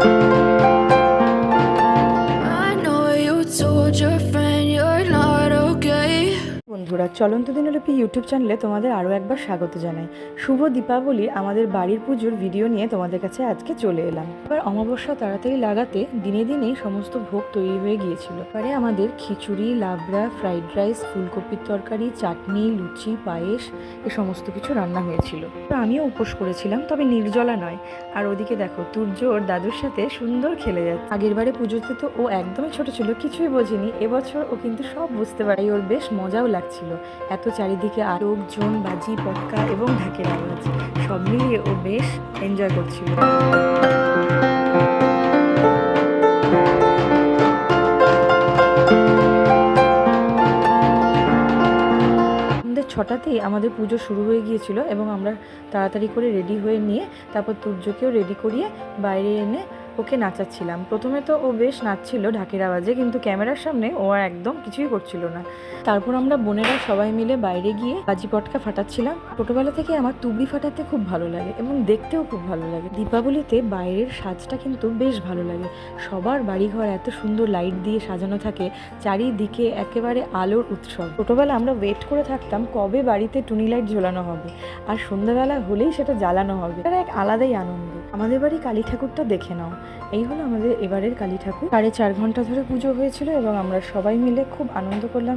Thank you. বন্ধুরা, চলন্ত দিনলিপি YouTube চ্যানেলে তোমাদের আরও একবার স্বাগত জানাই। শুভ দীপাবলি, আমাদের বাড়ির পুজোর ভিডিও নিয়ে তোমাদের কাছে আজকে চলে এলাম। এবার অমাবস্যা তাড়াতাড়ি লাগাতে দিনে দিনেই সমস্ত ভোগ তৈরি হয়ে গিয়েছিল। এবারে আমাদের খিচুড়ি, লাবড়া ফ্রাইড রাইস ফুলকপির তরকারি, চাটনি, লুচি, পায়েস, এ সমস্ত কিছু রান্না হয়েছিল। আমিও উপোস করেছিলাম, তবে নির্জলা নয়। আর ওদিকে দেখো, তুর্য ওর দাদুর সাথে সুন্দর খেলে যাচ্ছে। আগের বারে পুজোতে তো ও একদমই ছোট ছিল, কিছুই বোঝেনি। এবছর ও কিন্তু সব বুঝতে পারে ওর বেশ মজাও লাগছিল এত চারিদিকে লোকজন বাজি, পটকা এবং ঢাকের আওয়াজ। সব মিলিয়ে ও বেশ এনজয় করছিল। ছটাতেই আমাদের পুজো শুরু হয়ে গিয়েছিল এবং আমরা তাড়াতাড়ি করে রেডি হয়ে নিয়ে তারপর তুর্যকেও রেডি করিয়ে বাইরে এনে ওকে নাচাচ্ছিলাম। প্রথমে তো ও বেশ নাচছিল ঢাকের আওয়াজে, কিন্তু ক্যামেরার সামনে ও আর একদম কিছুই করছিল না। তারপর আমরা বোনেরা সবাই মিলে বাইরে গিয়ে বাজি পটকা ফাটাচ্ছিলাম। ছোটোবেলা থেকে আমার তুবড়ি ফাটাতে খুব ভালো লাগে এবং দেখতেও খুব ভালো লাগে। দীপাবলিতে বাইরের সাজটা কিন্তু বেশ ভালো লাগে। সবার বাড়িঘর এত সুন্দর লাইট দিয়ে সাজানো থাকে, চারিদিকে একেবারে আলোর উৎসব। ছোটোবেলা আমরা ওয়েট করে থাকতাম কবে বাড়িতে টুনি লাইট ঝোলানো হবে, আর সন্ধ্যাবেলা হলেই সেটা জ্বালানো হবে। এটা এক আলাদাই আনন্দ। আমাদের বাড়ি কালী ঠাকুরটা দেখে নাও। এই হলো আমাদের এবারের কালী ঠাকুর। সাড়ে চার ঘণ্টা ধরে পুজো হয়েছিল এবং আমরা সবাই মিলে খুব আনন্দ করলাম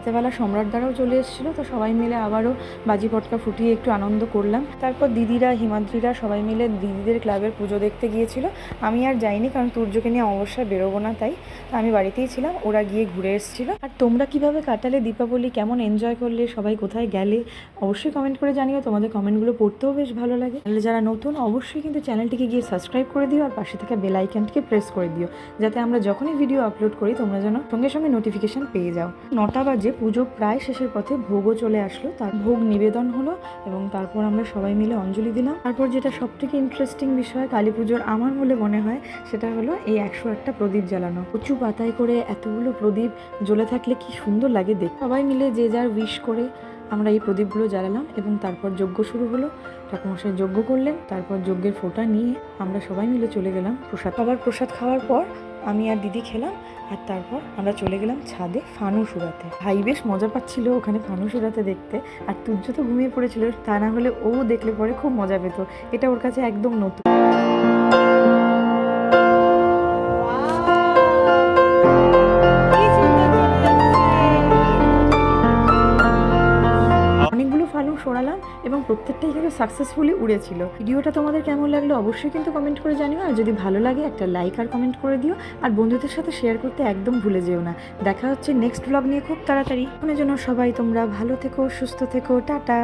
রাতেবেলা সম্রাট দ্বারাও চলে এসেছিল, তো সবাই মিলে আবারও বাজি পটকা ফুটিয়ে একটু আনন্দ করলাম। তারপর দিদিরা, হিমাদ্রিরা সবাই মিলে দিদিদের ক্লাবের পুজো দেখতে গিয়েছিল। আমি আর যাইনি কারণ তুর্যকে নিয়ে অবশ্যই বেরোবো না তাই। তো আমি বাড়িতেই ছিলাম, ওরা গিয়ে ঘুরে এসেছিল। আর তোমরা কীভাবে কাটালে দীপাবলি, কেমন এনজয় করলে, সবাই কোথায় গেলে, অবশ্যই কমেন্ট করে জানিও। তোমাদের কমেন্টগুলো পড়তেও বেশ ভালো লাগে। তাহলে যারা নতুন, অবশ্যই কিন্তু চ্যানেলটিকে গিয়ে সাবস্ক্রাইব করে দিও আর পাশে থাকা বেল আইকনটিকে প্রেস করে দিও। যাতে আমরা যখনই ভিডিও আপলোড করি, তোমরা যেন সঙ্গে সঙ্গে নোটিফিকেশন পেয়ে যাও। নটা বাজে পুজো প্রায় শেষের পথে ভোগও চলে আসলো, তার ভোগ নিবেদন হলো এবং তারপর আমরা সবাই মিলে অঞ্জলি দিলাম। তারপর যেটা সব থেকে ইন্টারেস্টিং বিষয় কালী পুজোর আমার বলে মনে হয়, সেটা হলো এই একশো একটা প্রদীপ জ্বালানো। উঁচু পাতায় করে এতগুলো প্রদীপ জ্বলে থাকলে কি সুন্দর লাগে দেখ সবাই মিলে যে যার উইশ করে আমরা এই প্রদীপগুলো জ্বালালাম এবং তারপর যজ্ঞ শুরু হলো। ঠাকুমশাই যজ্ঞ করলেন, তারপর যজ্ঞের ফোঁটা নিয়ে আমরা সবাই মিলে চলে গেলাম প্রসাদ আবার প্রসাদ খাওয়ার পর আমি আর দিদি খেলাম, আর তারপর আমরা চলে গেলাম ছাদে ফানুস উড়াতে ভাই বেশ মজা পাচ্ছিল ওখানে ফানুস উড়াতে দেখতে, আর তুর্য তো ঘুমিয়ে পড়েছিল, তা না হলে ও দেখলে পরে খুব মজা পেত। এটা ওর কাছে একদম নতুন। সরালাম এবং প্রত্যেকটাই কিন্তু সাকসেসফুলি উড়েছিল। ভিডিওটা তোমাদের কেমন লাগল অবশ্যই কিন্তু কমেন্ট করে জানিও, আর যদি ভালো লাগে একটা লাইক আর কমেন্ট করে দিও, আর বন্ধুদের সাথে শেয়ার করতে একদম ভুলে যেও না। দেখা হচ্ছে নেক্সট ব্লগ নিয়ে খুব তাড়াতাড়ি। ওখানে জন্য সবাই তোমরা ভালো থেকো, সুস্থ থেকো, টাটা।